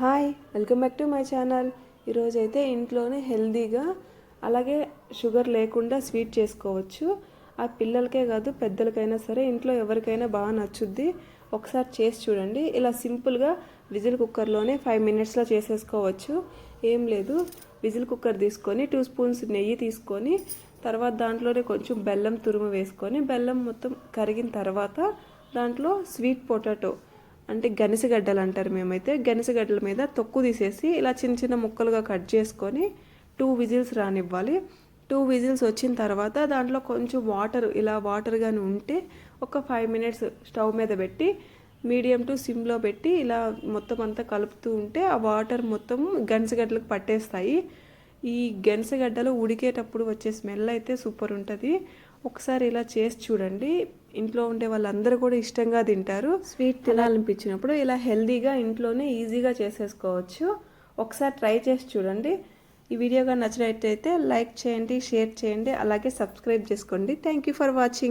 Hi welcome back to my channel ఈరోజు అయితే ఇంట్లోనే హెల్దీగా అలాగే షుగర్ లేకుండా స్వీట్ చేసుకోవచ్చు. ఆ పిల్లలకే కాదు పెద్దలకైనా సరే ఇంట్లో ఎవరికైనా బాగా నచ్చుద్ది. ఒకసారి చేసి చూడండి. ఇలా సింపుల్గా విజిల్ కుక్కర్లోనే ఫైవ్ మినిట్స్లో చేసేసుకోవచ్చు. ఏం లేదు. విజిల్ కుక్కర్ తీసుకొని టూ స్పూన్స్ నెయ్యి తీసుకొని తర్వాత దాంట్లోనే కొంచెం బెల్లం తురుము వేసుకొని బెల్లం మొత్తం కరిగిన తర్వాత దాంట్లో స్వీట్ పొటాటో అంటే గనిసగడ్డలు అంటారు మేమైతే గనిసగడ్డల మీద తొక్కు తీసేసి ఇలా చిన్న చిన్న ముక్కలుగా కట్ చేసుకొని టూ విజిల్స్ రానివ్వాలి. టూ విజిల్స్ వచ్చిన తర్వాత దాంట్లో కొంచెం వాటర్ ఇలా వాటర్ కానీ ఉంటే ఒక ఫైవ్ మినిట్స్ స్టవ్ మీద పెట్టి మీడియం టు సిమ్లో పెట్టి ఇలా మొత్తం అంతా కలుపుతూ ఉంటే ఆ వాటర్ మొత్తం గనిసగడ్డలకు పట్టేస్తాయి. ఈ గెనసగడ్డలు ఉడికేటప్పుడు వచ్చే స్మెల్ అయితే సూపర్ ఉంటుంది. ఒకసారి ఇలా చేసి చూడండి. ఇంట్లో ఉండే వాళ్ళందరూ కూడా ఇష్టంగా తింటారు. స్వీట్ తినాలనిపించినప్పుడు ఇలా హెల్దీగా ఇంట్లోనే ఈజీగా చేసేసుకోవచ్చు. ఒకసారి ట్రై చేసి చూడండి. ఈ వీడియో కానీ నచ్చినట్టయితే లైక్ చేయండి షేర్ చేయండి అలాగే సబ్స్క్రైబ్ చేసుకోండి. Thank you for watching